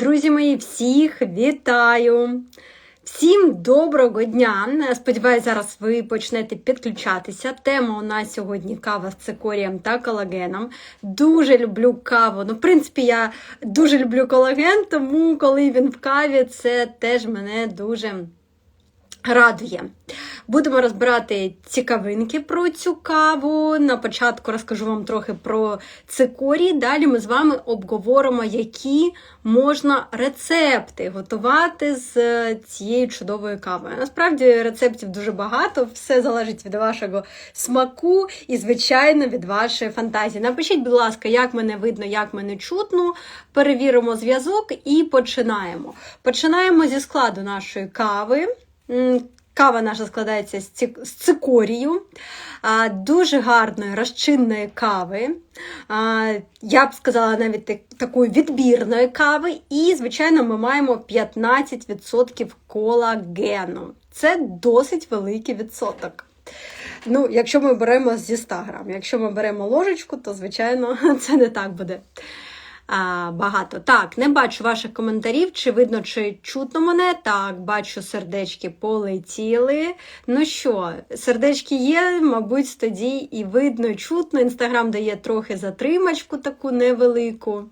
Друзі мої, всіх вітаю! Всім доброго дня! Сподіваюсь, зараз ви почнете підключатися. Тема у нас сьогодні кава з цикорієм та колагеном. Дуже люблю каву. Ну, в принципі, я дуже люблю колаген, тому коли він в каві, це теж мене дуже радує. Будемо розбирати цікавинки про цю каву. На початку розкажу вам трохи про цикорій. Далі ми з вами обговоримо, які можна рецепти готувати з цією чудовою кавою. Насправді рецептів дуже багато, все залежить від вашого смаку і, звичайно, від вашої фантазії. Напишіть, будь ласка, як мене видно, як мене чутно. Перевіримо зв'язок і починаємо. Починаємо зі складу нашої кави. Кава наша складається з цикорію, дуже гарної розчинної кави. Я б сказала навіть такої відбірної кави. І, звичайно, ми маємо 15% колагену. Це досить великий відсоток. Ну, якщо ми беремо зі 100 грам. Якщо ми беремо ложечку, то, звичайно, це не так буде а, багато. Так, не бачу ваших коментарів, чи видно, чи чутно мене. Так, бачу, сердечки полетіли. Ну що, сердечки є, мабуть, тоді і видно, чутно. Інстаграм дає трохи затримачку таку невелику.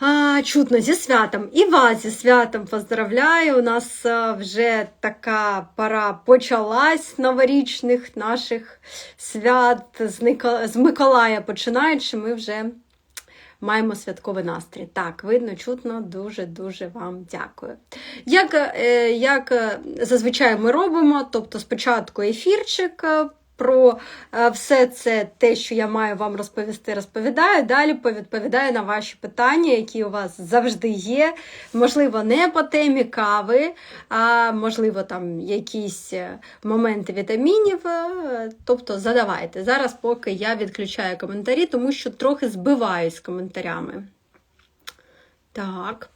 А, чутно зі святом. І вас зі святом поздравляю. У нас вже така пора почалась новорічних наших свят з Миколая починаючи, ми вже маємо святковий настрій. Так, видно, чутно, дуже-дуже вам дякую. Як, е, як е, зазвичай ми робимо, тобто спочатку ефірчик. Про е, все це те, що я маю вам розповісти, розповідаю. Далі повідповідаю на ваші питання, які у вас завжди є. Можливо, не по темі кави, а можливо, там якісь е, моменти вітамінів. е, Тобто задавайте. Зараз, поки я відключаю коментарі, тому що трохи збиваюсь з коментарями. Так.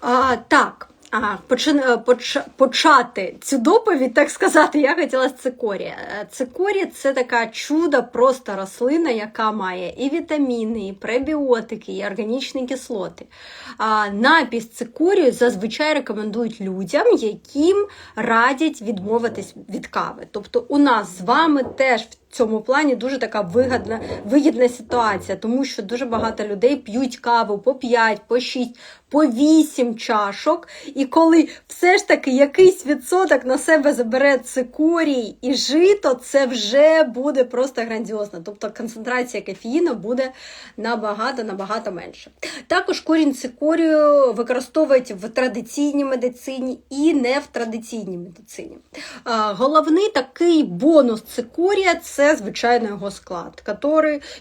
А, так. А, почин, е, поч, почати цю доповідь, так сказати, я хотіла з цикорія. Е, Цикорій це така чудо, просто рослина, яка має і вітаміни, і пребіотики, і органічні кислоти. А, напій цикорію зазвичай рекомендують людям, яким радять відмовитись від кави. Тобто у нас з вами теж в цьому плані дуже така вигідна, вигідна ситуація, тому що дуже багато людей п'ють каву по 5, по 6, по 8 чашок. І коли все ж таки якийсь відсоток на себе забере цикорій і жито, це вже буде просто грандіозно. Тобто концентрація кофеїну буде набагато набагато менше. Також корінь цикорію використовують в традиційній медицині і не в традиційній медицині. Головний такий бонус цикорія це звичайно його склад,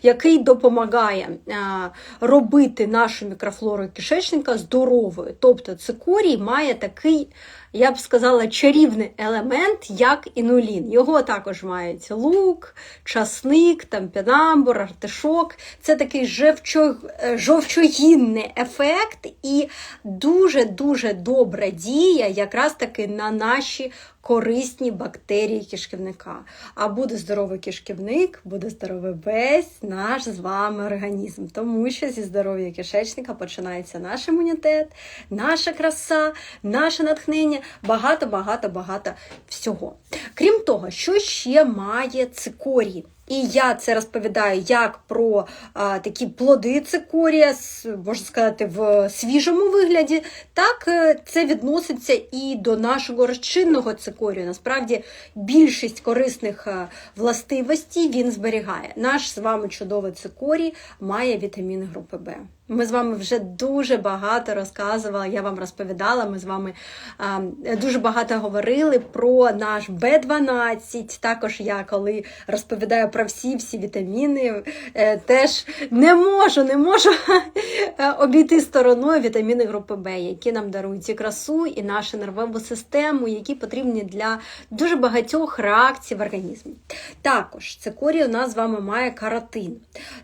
який допомагає а, робити нашу мікрофлору кишечника здоровою. Тобто цикорій має такий, я б сказала, чарівний елемент, як інулін. Його також мають лук, часник, тампінамбур, артишок. Це такий жовчо, е, жовчогінний ефект і дуже-дуже добра дія якраз таки на наші корисні бактерії кишківника. А буде здоровий кишківник, буде здоровий весь наш з вами організм. Тому що зі здоров'я кишечника починається наш імунітет, наша краса, наше натхнення, багато-багато багато всього. Крім того, що ще має цикорій? І я це розповідаю як про а, такі плоди цикорія, можна сказати, в свіжому вигляді, так е, це відноситься і до нашого розчинного цикорію. Насправді більшість корисних е, властивостей він зберігає. Наш з вами чудовий цикорій має вітаміни групи Б. Ми з вами вже дуже багато розказували, я вам розповідала, ми з вами а, дуже багато говорили про наш Б12. Також я, коли розповідаю про всі-всі вітаміни, е, теж не можу, не можу е, обійти стороною вітаміни групи Б, які нам дарують і красу, і нашу нервову систему, які потрібні для дуже багатьох реакцій в організмі. Також цикорій у нас з вами має каротин.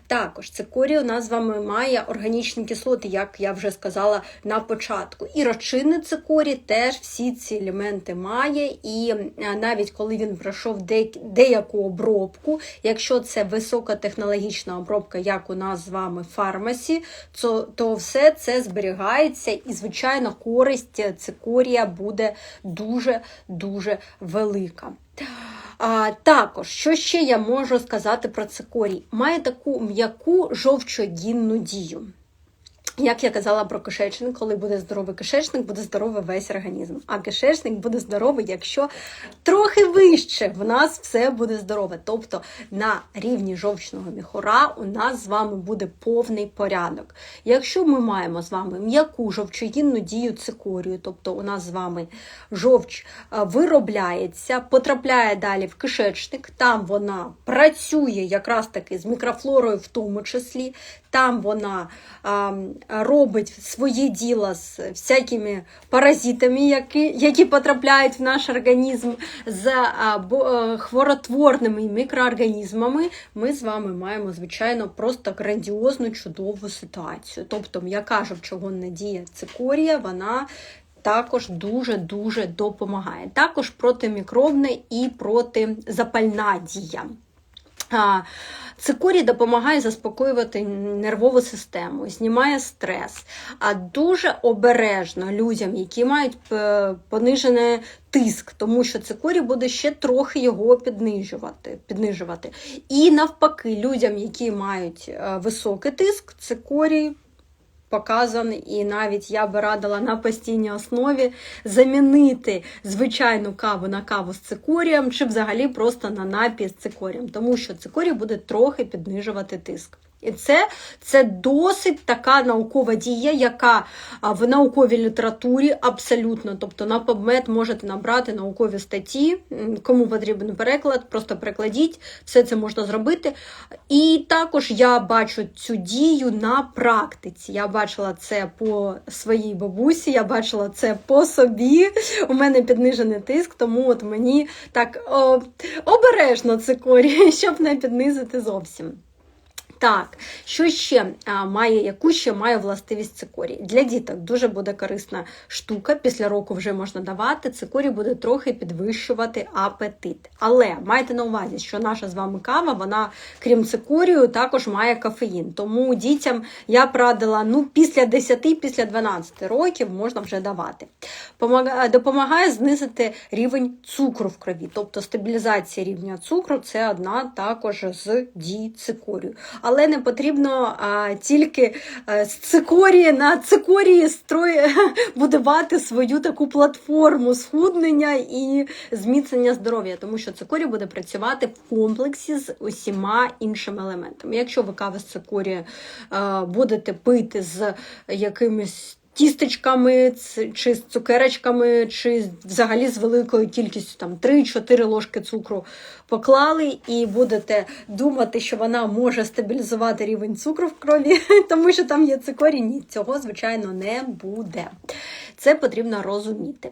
Також цикорій у нас з вами має органічні органічні кислоти, як я вже сказала на початку. І розчинний цикорій теж всі ці елементи має. І е, навіть коли він пройшов деяку обробку, якщо це високотехнологічна обробка, як у нас з вами фармасі, то, то все це зберігається, і, звичайно, користь цикорія буде дуже-дуже велика. А, Також, що ще я можу сказати про цикорій? Має таку м'яку жовчогінну дію. Як я казала про кишечник, коли буде здоровий кишечник, буде здоровий весь організм. А кишечник буде здоровий, якщо трохи вище в нас все буде здорове. Тобто на рівні жовчного міхура у нас з вами буде повний порядок. Якщо ми маємо з вами м'яку жовчогінну дію цикорію, тобто у нас з вами жовч виробляється, потрапляє далі в кишечник, там вона працює якраз таки з мікрофлорою, в тому числі, там вона а, робить своє діло з всякими паразитами, які які потрапляють в наш організм, з а, бо, а, хворотворними мікроорганізмами, ми з вами маємо, звичайно, просто грандіозну чудову ситуацію. Тобто, м'яка жовчогонна дія цикорія, вона також дуже-дуже допомагає. Також протимікробна і протизапальна дія. Цикорій допомагає заспокоювати нервову систему, знімає стрес. А дуже обережно людям, які мають понижене тиск, тому що цикорій буде ще трохи його піднижувати. піднижувати. І навпаки, людям, які мають е, високий тиск, цикорій показаний, і навіть я би радила на постійній основі замінити звичайну каву на каву з цикорієм, чи взагалі просто на напій з цикорієм, тому що цикорій буде трохи піднижувати тиск. І це це досить така наукова дія, яка в науковій літературі абсолютно, тобто на PubMed можете набрати наукові статті, кому потрібен переклад, просто перекладіть, все це можна зробити. І також я бачу цю дію на практиці. Я бачила це по своїй бабусі, я бачила це по собі. У мене піднижений тиск, тому от мені так о, обережно цикорі, щоб не піднизити зовсім. Так, що ще має, яку ще має властивість цикорій? Для діток дуже буде корисна штука, після року вже можна давати. Цикорій буде трохи підвищувати апетит. Але майте на увазі, що наша з вами кава, вона, крім цикорію, також має кофеїн. Тому дітям я б ну, після 10, після 12 років можна вже давати. Допомагає знизити рівень цукру в крові, тобто стабілізація рівня цукру це одна також з дій цикорію але не потрібно а, тільки а, з цикорії на цикорії строї будувати свою таку платформу схуднення і зміцнення здоров'я, тому що цикорій буде працювати в комплексі з усіма іншими елементами. Якщо ви каву з цикорії будете пити з якимось тістечками, чи з цукерочками, чи взагалі з великою кількістю там 3-4 ложки цукру поклали, і будете думати, що вона може стабілізувати рівень цукру в крові, тому що там є цукорі. Ні, цього, звичайно, не буде. Це потрібно розуміти.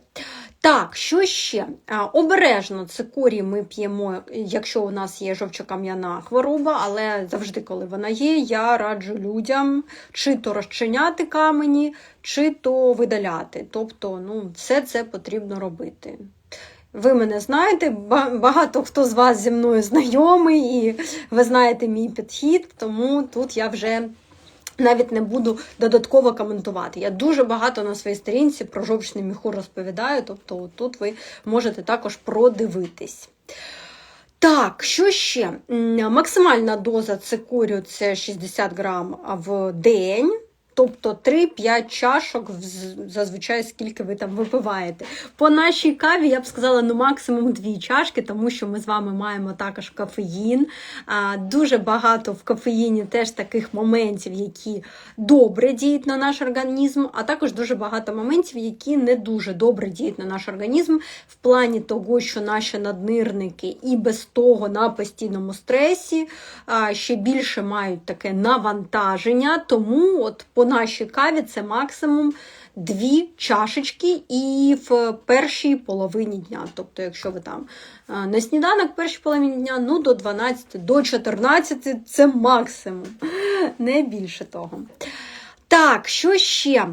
Так, що ще? Обережно цикорій ми п'ємо, якщо у нас є жовчокам'яна хвороба, але завжди, коли вона є, я раджу людям чи то розчиняти камені, чи то видаляти. Тобто, ну, все це потрібно робити. Ви мене знаєте, багато хто з вас зі мною знайомий, і ви знаєте мій підхід, тому тут я вже навіть не буду додатково коментувати. Я дуже багато на своїй сторінці про жовчний міхур розповідаю, тобто тут ви можете також продивитись. Так, що ще? Максимальна доза цикорію це 60 грам в день. Тобто 3-5 чашок, зазвичай скільки ви там випиваєте. По нашій каві я б сказала, ну максимум 2 чашки, тому що ми з вами маємо також кофеїн. Дуже багато в кофеїні теж таких моментів, які добре діють на наш організм, а також дуже багато моментів, які не дуже добре діють на наш організм, в плані того, що наші наднирники і без того на постійному стресі ще більше мають таке навантаження. Тому от по нашій каві це максимум дві чашечки і в першій половині дня. Тобто, якщо ви там на сніданок першій половині дня, ну до 12, до 14 це максимум, не більше того. Так, що ще?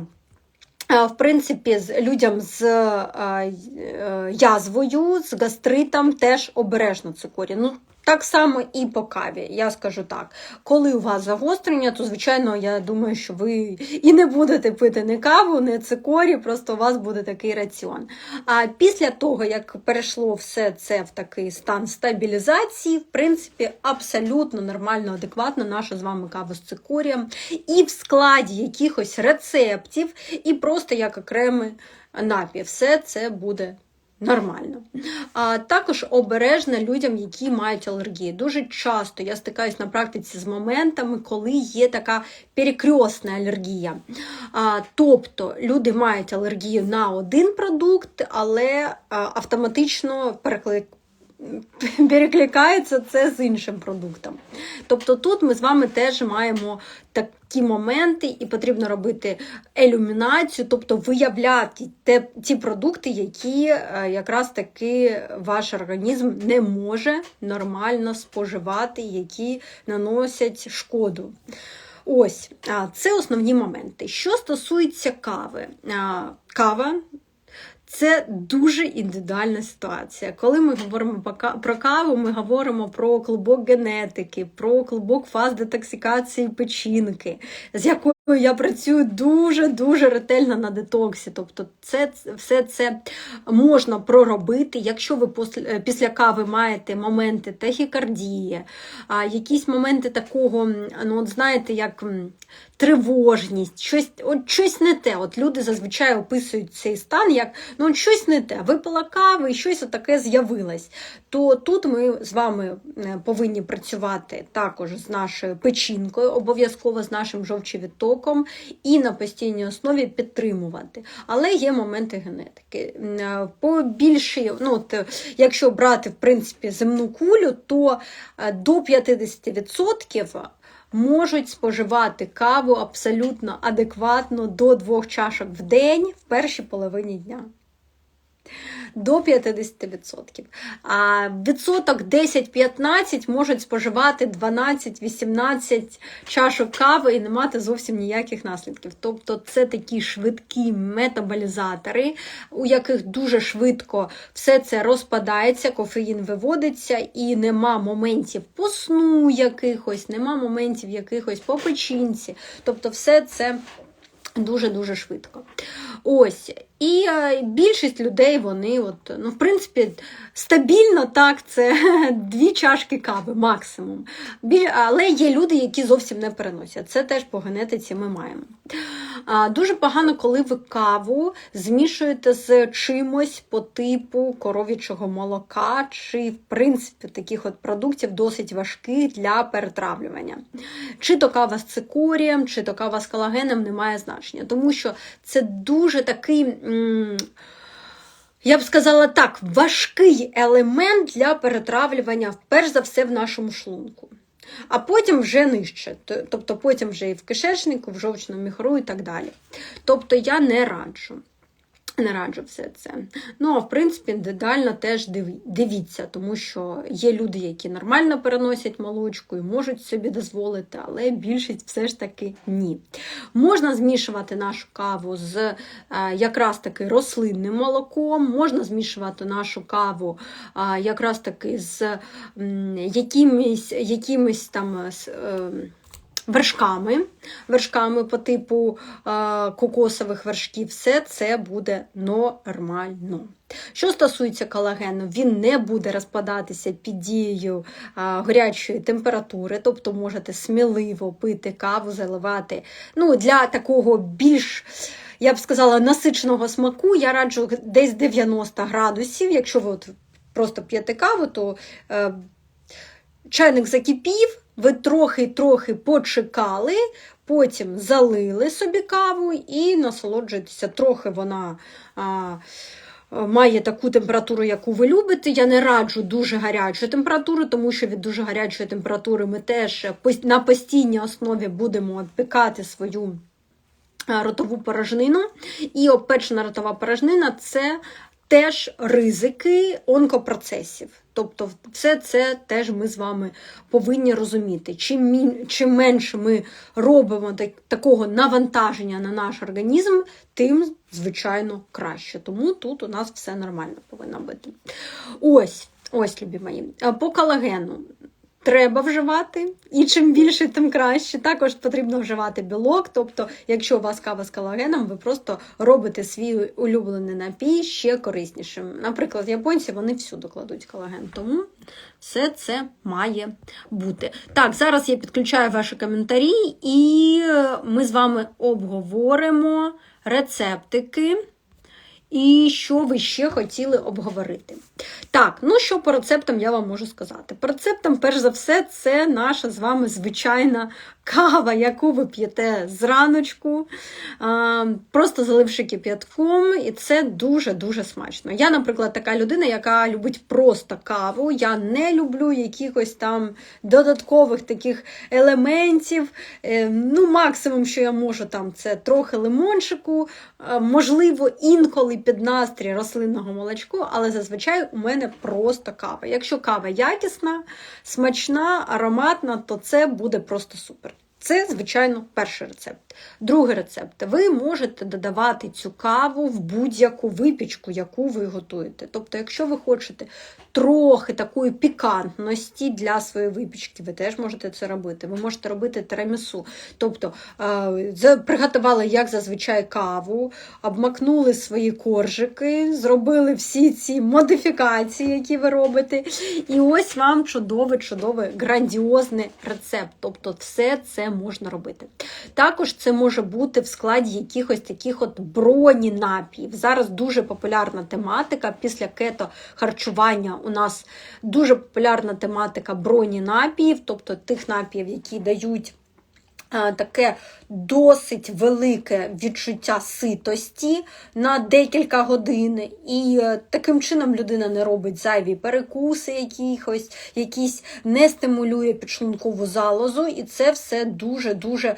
Е, В принципі, з людям з е, е, язвою, з гастритом теж обережно цикорій. Ну, так само і по каві, я скажу так. Коли у вас загострення, то, звичайно, я думаю, що ви і не будете пити не каву, не цикорі, просто у вас буде такий раціон. А після того, як перейшло все це в такий стан стабілізації, в принципі, абсолютно нормально, адекватно наша з вами кава з цикорієм. І в складі якихось рецептів, і просто як окремий напій. Все це буде Нормально. А також обережна людям, які мають алергії. Дуже часто я стикаюсь на практиці з моментами, коли є така перекресна алергія. А, тобто люди мають алергію на один продукт, але автоматично перекликається це з іншим продуктом. Тобто тут ми з вами теж маємо такі моменти, і потрібно робити елюмінацію, тобто виявляти те, ті продукти, які е, якраз таки ваш організм не може нормально споживати, які наносять шкоду. Ось, це основні моменти. Що стосується кави, кава це дуже індивідуальна ситуація. Коли ми говоримо про каву, ми говоримо про клубок генетики, про клубок фаз детоксикації печінки, з якою я працюю дуже-дуже ретельно на детоксі. Тобто, це все це можна проробити, якщо ви після кави маєте моменти тахікардії, якісь моменти такого, ну, от знаєте, як тривожність, щось от щось не те. От Люди зазвичай описують цей стан як ну от щось не те. Випила кави і щось таке з'явилось. То тут ми з вами е, повинні працювати також з нашою печінкою, обов'язково з нашим жовчовідтоком і на постійній основі підтримувати. Але є моменти генетики. Е, по більшій, ну, от, якщо брати в принципі земну кулю, то е, до 50% можуть споживати каву абсолютно адекватно до двох чашок в день в першій половині дня до 50%. А відсоток 10-15 можуть споживати 12-18 чашок кави і не мати зовсім ніяких наслідків. Тобто це такі швидкі метаболізатори, у яких дуже швидко все це розпадається, кофеїн виводиться, і нема моментів по сну якихось, нема моментів якихось по печінці. Тобто, все це дуже-дуже швидко. Ось. І е, більшість людей, вони, от, ну, в принципі, стабільно так, це дві чашки кави максимум. Але є люди, які зовсім не переносять. Це теж по генетиці ми маємо. Дуже погано, коли ви каву змішуєте з чимось по типу коров'ячого молока, чи, в принципі, таких от продуктів досить важких для перетравлювання. Чи то кава з цикорієм, чи то кава з колагеном не має значення, тому що це дуже такий. Я б сказала так, важкий елемент для перетравлювання, перш за все, в нашому шлунку а потім вже нижче. Тобто потім вже і в кишечнику, в жовчному міхру і так далі. Тобто я не раджу. Не раджу все це. Ну, а в принципі, індивідуально теж дивіться, тому що є люди, які нормально переносять молочку і можуть собі дозволити, але більшість все ж таки ні. Можна змішувати нашу каву з е, якраз таки рослинним молоком, можна змішувати нашу каву якраз таки з якимись, якимись там ем, вершками, вершками по типу е, кокосових вершків, все це буде нормально. Що стосується колагену, він не буде розпадатися під дією а, гарячої температури, тобто можете сміливо пити каву, заливати. Ну, Для такого більш, я б сказала, насиченого смаку я раджу десь 90 градусів. Якщо ви от просто п'єте каву, то е, чайник закипів ви трохи-трохи почекали, потім залили собі каву і насолоджуєтеся. Трохи вона а, має таку температуру, яку ви любите. Я не раджу дуже гарячу температуру, тому що від дуже гарячої температури ми теж на постійній основі будемо відпікати свою ротову порожнину. І обпечена ротова порожнина це теж ризики онкопроцесів. Тобто, все це теж ми з вами повинні розуміти. Чим мін, чим менше ми робимо так, такого навантаження на наш організм, тим, звичайно, краще. Тому тут у нас все нормально повинно бути. Ось, ось, любі мої. По колагену треба вживати, і чим більше, тим краще. Також потрібно вживати білок. Тобто, якщо у вас кава з колагеном, ви просто робите свій улюблений напій ще кориснішим. Наприклад, японці вони всюди кладуть колаген, тому все це має бути. Так, зараз я підключаю ваші коментарі, і ми з вами обговоримо рецептики. І що ви ще хотіли обговорити? Так, ну що по рецептам я вам можу сказати? По рецептам, перш за все, це наша з вами звичайна кава, яку ви п'єте зраночку, просто заливши кип'ятком, і це дуже-дуже смачно. Я, наприклад, така людина, яка любить просто каву. Я не люблю якихось там додаткових таких елементів. Е, ну, Максимум, що я можу, там, це трохи лимончику, можливо, інколи під настрій рослинного молочку, але зазвичай у мене просто кава. Якщо кава якісна, смачна, ароматна, то це буде просто супер. Це, звичайно, перший рецепт. Другий рецепт. Ви можете додавати цю каву в будь-яку випічку, яку ви готуєте. Тобто, якщо ви хочете трохи такої пікантності для своєї випічки, ви теж можете це робити. Ви можете робити тирамісу. Тобто приготували, як зазвичай, каву, обмакнули свої коржики, зробили всі ці модифікації, які ви робите. І ось вам чудовий, чудовий, грандіозний рецепт. Тобто, все це можна робити. Також це може бути в складі якихось таких от броні напіїв. Зараз дуже популярна тематика після кето харчування у нас дуже популярна тематика броні напіїв, тобто тих напіїв, які дають таке досить велике відчуття ситості на декілька годин, і е, таким чином людина не робить зайві перекуси, якихось, якісь не стимулює підшлункову залозу, і це все дуже-дуже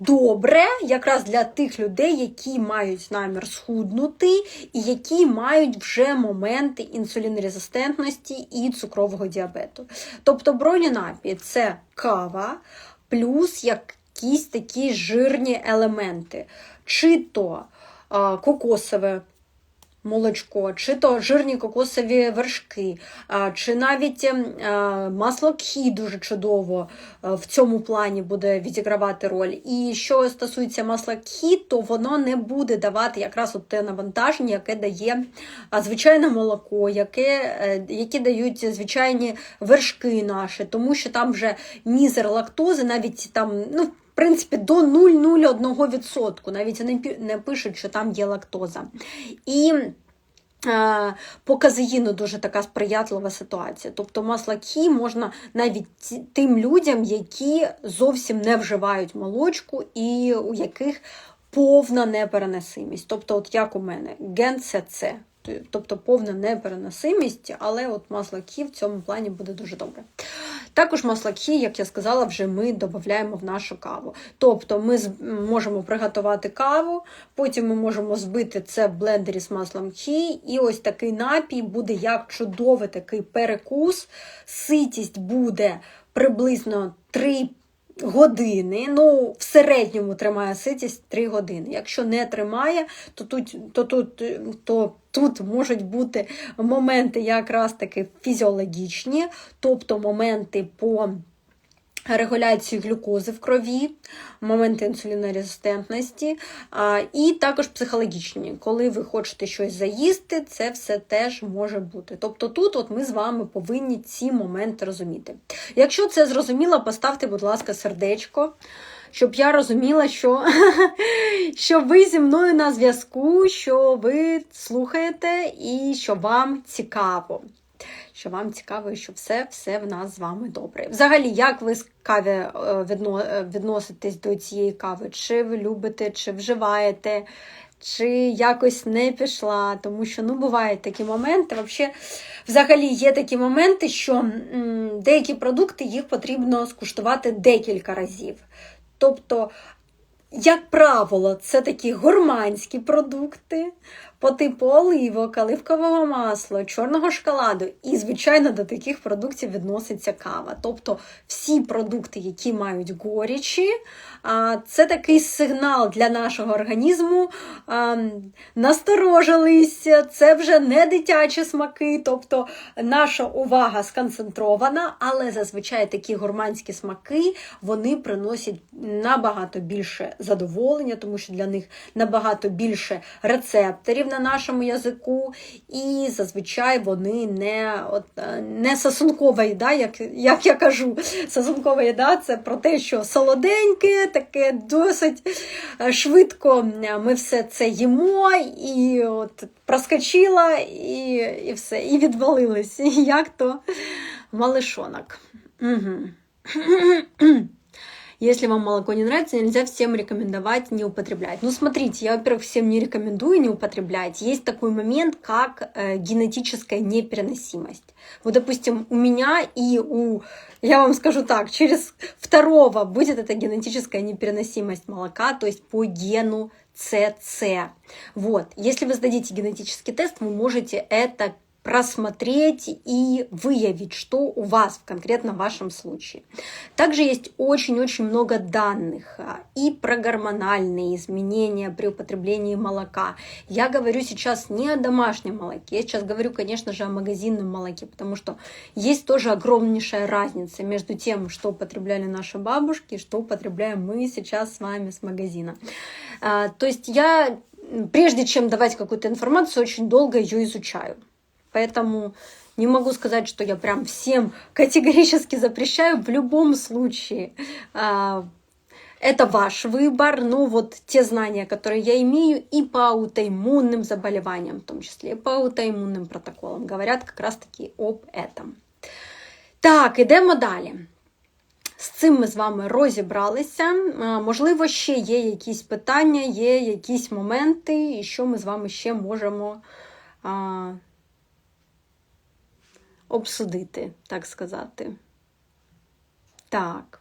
добре, якраз для тих людей, які мають намір схуднути, і які мають вже моменти інсулінорезистентності і цукрового діабету. Тобто бронінапій – це кава плюс якісь такі жирні елементи, чи то кокосове молочко, чи то жирні кокосові вершки, чи навіть ем, масло кхі дуже чудово в цьому плані буде відігравати роль. І що стосується масла кхі, то воно не буде давати якраз от те навантаження, яке дає звичайне молоко, яке, е, які дають звичайні вершки наші, тому що там вже мізер лактози, навіть там, ну, в принципі, до 0,01%. Навіть не пишуть, що там є лактоза. І е, по казеїну дуже така сприятлива ситуація. Тобто масла кі можна навіть тим людям, які зовсім не вживають молочку і у яких повна непереносимість. Тобто, от як у мене, ген СЦ тобто повна непереносимість, але от масло кі в цьому плані буде дуже добре. Також масло кі, як я сказала, вже ми додаємо в нашу каву. Тобто ми можемо приготувати каву, потім ми можемо збити це в блендері з маслом хі, і ось такий напій буде як чудовий такий перекус. Ситість буде приблизно 3 години. Ну, в середньому тримає ситість 3 години. Якщо не тримає, то тут то тут, то тут можуть бути моменти якраз таки фізіологічні, тобто моменти по регуляції глюкози в крові, моменти інсулінорезистентності, і також психологічні. Коли ви хочете щось заїсти, це все теж може бути. Тобто тут от ми з вами повинні ці моменти розуміти. Якщо це зрозуміло, поставте, будь ласка, сердечко. Щоб я розуміла, що що ви зі мною на зв'язку, що ви слухаєте і що вам цікаво що вам цікаво, що все все в нас з вами добре. Взагалі, як ви з каві е, е, відноситесь до цієї кави? Чи ви любите, чи вживаєте, чи якось не пішла, тому що ну, бувають такі моменти. Взагалі є такі моменти, що деякі продукти їх потрібно скуштувати декілька разів. Тобто, як правило, це такі гурманські продукти, по типу оливок, оливкового масла, чорного шоколаду. І, звичайно, до таких продуктів відноситься кава. Тобто всі продукти, які мають горічі, це такий сигнал для нашого організму. Насторожилися, це вже не дитячі смаки, тобто наша увага сконцентрована, але зазвичай такі гурманські смаки вони приносять набагато більше задоволення, тому що для них набагато більше рецепторів на нашому язику, і зазвичай вони не от, не сосункова їда, як як я кажу. Сосункова їда це про те, що солоденьке, таке досить швидко ми все це їмо, і от проскочила, і і все, і відвалилось. Як то малишонок. Угу. Если вам молоко не нравится, нельзя всем рекомендовать не употреблять. Ну, смотрите, я, во-первых, всем не рекомендую не употреблять. Есть такой момент, как э, генетическая непереносимость. Вот, допустим, у меня и у, я вам скажу так, через второго будет эта генетическая непереносимость молока, то есть по гену ЦЦ. Вот, если вы сдадите генетический тест, вы можете это просмотреть и выявить, что у вас в конкретно вашем случае. Также есть очень-очень много данных а, и про гормональные изменения при употреблении молока. Я говорю сейчас не о домашнем молоке, я сейчас говорю, конечно же, о магазинном молоке, потому что есть тоже огромнейшая разница между тем, что употребляли наши бабушки, что употребляем мы сейчас с вами с магазина. А, то есть я, прежде чем давать какую-то информацию, очень долго ее изучаю. Поэтому не могу сказать, что я прям всем категорически запрещаю. В любом случае, а, это ваш выбор, но вот те знания, которые я имею и по аутоиммунным заболеваниям, в том числе и по аутоиммунным протоколам, говорят как раз-таки об этом. Так, ідемо далі. З цим ми з вами розібралися. Можливо, ще є якісь питання, є якісь моменти, і що ми з вами ще можемо обсудити, так сказати. Так.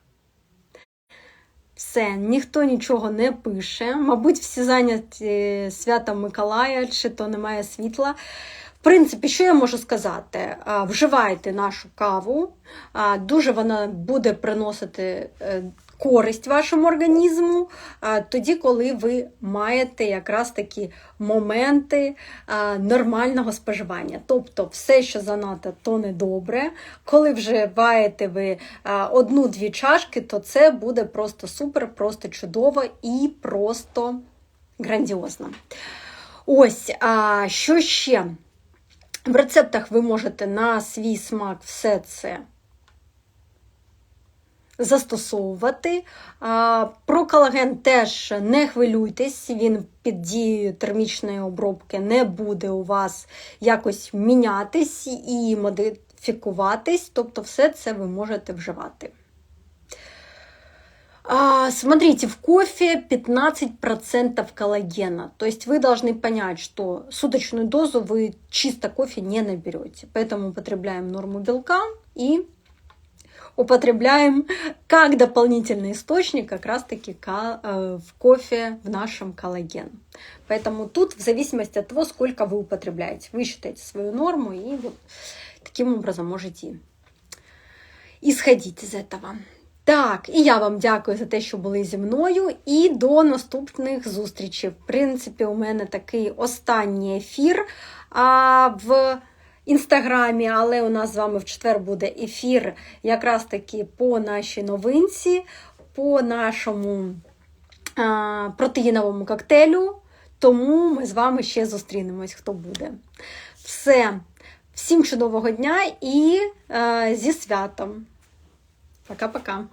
Все, ніхто нічого не пише. Мабуть, всі зайняті святом Миколая, чи то немає світла. В принципі, що я можу сказати? Вживайте нашу каву, дуже вона буде приносити е, користь вашому організму, тоді, коли ви маєте якраз такі моменти нормального споживання. Тобто, все, що занадто, то не добре. Коли вживаєте ви одну-дві чашки, то це буде просто супер, просто чудово і просто грандіозно. Ось, а що ще? В рецептах ви можете на свій смак все це застосовувати. Про колаген теж не хвилюйтесь, він під дією термічної обробки не буде у вас якось мінятись і модифікуватись, тобто все це ви можете вживати. А, смотрите, в кофе 15% коллагена. То есть вы должны понять, что суточную дозу вы чисто кофе не наберете. Поэтому употребляем норму белка и употребляем как дополнительный источник как раз-таки э, в кофе в нашем коллаген. Поэтому тут в зависимости от того, сколько вы употребляете, вы считаете свою норму и вот таким образом можете исходить из этого. Так, і я вам дякую за те, що були зі мною, і до наступних зустрічей. В принципі, у мене такий останній ефір а, в інстаграмі, але у нас з вами в четвер буде ефір якраз таки по нашій новинці, по нашому а, протеїновому коктейлю. Тому ми з вами ще зустрінемось, хто буде. Все. Всім чудового дня і а, зі святом! Пока-пока!